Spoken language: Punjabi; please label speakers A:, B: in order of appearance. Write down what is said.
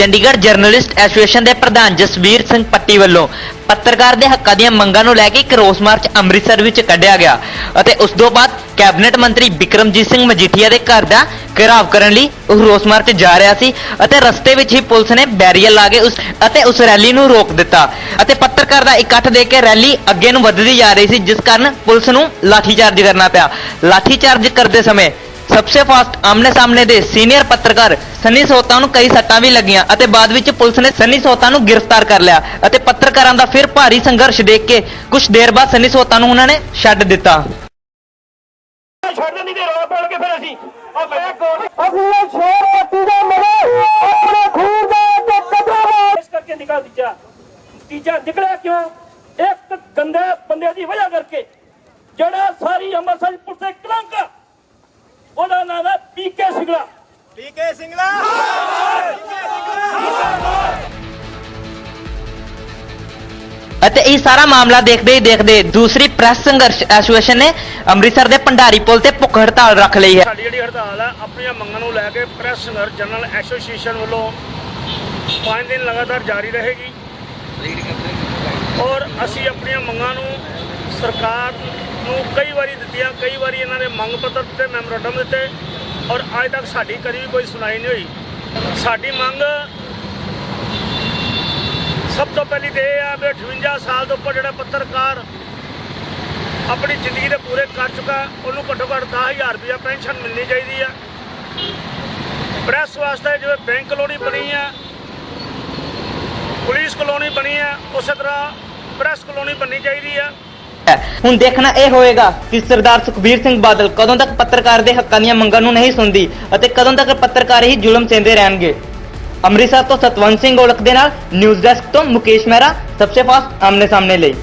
A: ਚੰਡੀਗੜ੍ਹ ਜਰਨਲਿਸਟ ਐਸੋਸੀਏਸ਼ਨ ਦੇ ਪ੍ਰਧਾਨ ਜਸਵੀਰ ਸਿੰਘ ਪੱਟੀ ਵੱਲੋਂ ਪੱਤਰਕਾਰ ਦੇ ਹੱਕਾਂ ਦੀਆਂ ਮੰਗਾਂ ਨੂੰ ਲੈ ਕੇ ਇੱਕ ਰੋਸ ਮਾਰਚ ਅੰਮ੍ਰਿਤਸਰ ਵਿੱਚ ਕੱਢਿਆ ਗਿਆ ਅਤੇ ਉਸ ਤੋਂ ਬਾਅਦ ਕੈਬਨਿਟ ਮੰਤਰੀ ਬਿਕਰਮਜੀਤ ਸਿੰਘ ਮਜੀਠੀਆ ਦੇ ਘਰ ਦਾ ਘਿਰਾਵ ਕਰਨ ਲਈ ਉਹ ਰੋਸ ਮਾਰਚ ਜਾ ਰਿਹਾ ਸੀ ਅਤੇ ਰਸਤੇ ਵਿੱਚ ਹੀ ਪੁਲਿਸ ਨੇ ਬੈਰੀਅਰ ਲਾ ਕੇ ਉਸ ਅਤੇ ਉਸ ਰੈਲੀ ਨੂੰ ਰੋਕ ਦਿੱਤਾ ਅਤੇ ਪੱਤਰਕਾਰ ਦਾ ਇਕੱਠ ਦੇ ਕੇ ਰੈਲੀ ਅੱਗੇ ਨੂੰ ਵੱਧਦੀ ਜਾ ਰਹੀ ਸੀ, ਜਿਸ ਕਾਰਨ ਪੁਲਿਸ ਨੂੰ ਲਾਠੀਚਾਰਜ ਕਰਨਾ ਪਿਆ। ਲਾਠੀਚਾਰਜ ਕਰਦੇ ਸਮੇਂ ਸਬਸੇ ਫਾਸਟ ਆਮਨੇ ਸਾਹਮਣੇ ਦੇ ਸੀਨੀਅਰ ਪੱਤਰਕਾਰ ਸਨੀ ਸੋਤਾ ਨੂੰ ਕਈ ਸੱਟਾਂ ਵੀ ਲੱਗੀਆਂ ਅਤੇ ਬਾਅਦ ਵਿੱਚ ਪੁਲਿਸ ਨੇ ਸਨੀ ਸੋਤਾ ਨੂੰ ਗ੍ਰਿਫਤਾਰ ਕਰ ਲਿਆ ਅਤੇ ਪੱਤਰਕਾਰਾਂ ਦਾ ਫਿਰ ਭਾਰੀ ਸੰਘਰਸ਼ ਦੇਖ ਕੇ ਕੁਝ ਦੇਰ ਬਾਅਦ ਸਨੀ ਸੋਤਾ ਨੂੰ ਉਹਨਾਂ ਨੇ ਛੱਡ ਦਿੱਤਾ।
B: ਛੱਡ ਦਿੰਦੀ ਤੇ ਰੋਲਾ ਪਾਉਣਗੇ ਫਿਰ ਅਸੀਂ। ਉਹ ਮੈਂ
C: ਅਗਲੇ ਸ਼ੇਰ ਪੱਟੀ ਦਾ ਮਰੇ ਆਪਣੇ ਖੂਨ ਦਾ ਤੇ ਕਦਮ
B: ਇਸ ਕਰਕੇ ਨਿਕਾਲ ਦਿੱਤਾ ਤੀਜਾ ਨਿਕਲਿਆ ਕਿਉਂ? ਇੱਕ ਗੰਦੇ ਬੰਦੇ ਦੀ ਵਜ੍ਹਾ ਕਰਕੇ ਜਿਹੜਾ ਸਾਰੀ ਅੰਮ੍ਰਿਤਸਰ ਪੁਲਿਸ ਦੇ ਕਲੰਕ ਆ, ਉਹਦਾ ਨਾਮ ਹੈ ਪੀਕੇ ਸਿੰਘਲਾ
D: ਪੀਕੇ ਸਿੰਗਲਾ
A: ਅਤੇ ਇਹ ਸਾਰਾ ਮਾਮਲਾ ਦੇਖਦੇ ਹੀ ਦੇਖਦੇ ਦੂਸਰੀ ਪ੍ਰੈਸ ਸੰਘਰਸ਼ ਐਸੋਸੀਏਸ਼ਨ ਨੇ ਅੰਮ੍ਰਿਤਸਰ ਦੇ ਭੰਡਾਰੀ ਪੁਲ ਤੇ ਭੁੱਖ ਹੜਤਾਲ ਰੱਖ ਲਈ ਹੈ।
B: ਸਾਡੀ ਜਿਹੜੀ ਹੜਤਾਲ ਹੈ ਆਪਣੀਆਂ ਮੰਗਾਂ ਨੂੰ ਲੈ ਕੇ ਪ੍ਰੈਸ ਸੰਘਰਸ਼ ਜਨਰਲ ਐਸੋਸੀਏਸ਼ਨ ਵੱਲੋਂ 5 ਦਿਨ ਲਗਾਤਾਰ ਜਾਰੀ ਰਹੇਗੀ। ਔਰ ਅਸੀਂ ਆਪਣੀਆਂ ਮੰਗਾਂ ਨੂੰ ਸਰਕਾਰ ਨੂੰ ਕਈ ਵਾਰੀ ਦਿੱਤੀਆਂ, ਕਈ ਵਾਰੀ ਇਹਨਾਂ ਨੇ ਮੰਗ ਪੱਤਰ ਦਿੱਤੇ ਮੈਮੋਰੰਡਮ ਦਿੱਤੇ ਔਰ ਅੱਜ ਤੱਕ ਸਾਡੀ ਕਦੀ ਵੀ ਕੋਈ ਸੁਣਾਈ ਨਹੀਂ ਹੋਈ। ਸਾਡੀ ਮੰਗ ਸਭ ਤੋਂ ਪਹਿਲੀ ਤੇ ਇਹ ਆ ਵੀ 58 ਸਾਲ ਤੋਂ ਉੱਪਰ ਜਿਹੜਾ ਪੱਤਰਕਾਰ ਆਪਣੀ ਜ਼ਿੰਦਗੀ ਦੇ ਪੂਰੇ ਕਰ ਚੁੱਕਾ, ਉਹਨੂੰ ਘੱਟੋ ਘੱਟ 10000 ਰੁਪਇਆ ਪੈਨਸ਼ਨ ਮਿਲਣੀ ਚਾਹੀਦੀ ਆ। ਪ੍ਰੈਸ ਵਾਸਤੇ ਜਿਵੇਂ ਬੈਂਕ ਕਲੋਨੀ ਬਣੀ ਆ, ਪੁਲਿਸ ਕਲੋਨੀ ਬਣੀ ਆ, ਉਸੇ ਤਰ੍ਹਾਂ ਪ੍ਰੈਸ ਕਲੋਨੀ ਬਣਨੀ ਚਾਹੀਦੀ ਆ।
A: ਹੁਣ ਦੇਖਣਾ ਇਹ ਹੋਏਗਾ ਕਿ ਸਰਦਾਰ ਸੁਖਬੀਰ ਸਿੰਘ ਬਾਦਲ ਕਦੋਂ ਤੱਕ ਪੱਤਰਕਾਰ ਦੇ ਹੱਕਾਂ ਦੀਆਂ ਮੰਗਾਂ ਨੂੰ ਨਹੀਂ ਸੁਣਦੀ ਅਤੇ ਕਦੋਂ ਤੱਕ ਪੱਤਰਕਾਰ ਹੀ ਜ਼ੁਲਮ ਸਹਿੰਦੇ ਰਹਿਣਗੇ। ਅੰਮ੍ਰਿਤਸਰ ਤੋਂ ਸਤਵੰਤ ਸਿੰਘ ਔਲਖ ਦੇ ਨਾਲ ਨਿਊਜ਼ ਡੈਸਕ ਤੋਂ ਮੁਕੇਸ਼ ਮਹਿਰਾ, ਸਭ ਤੋਂ ਫਾਸਟ ਆਮਨੇ ਸਾਹਮਣੇ ਲਈ।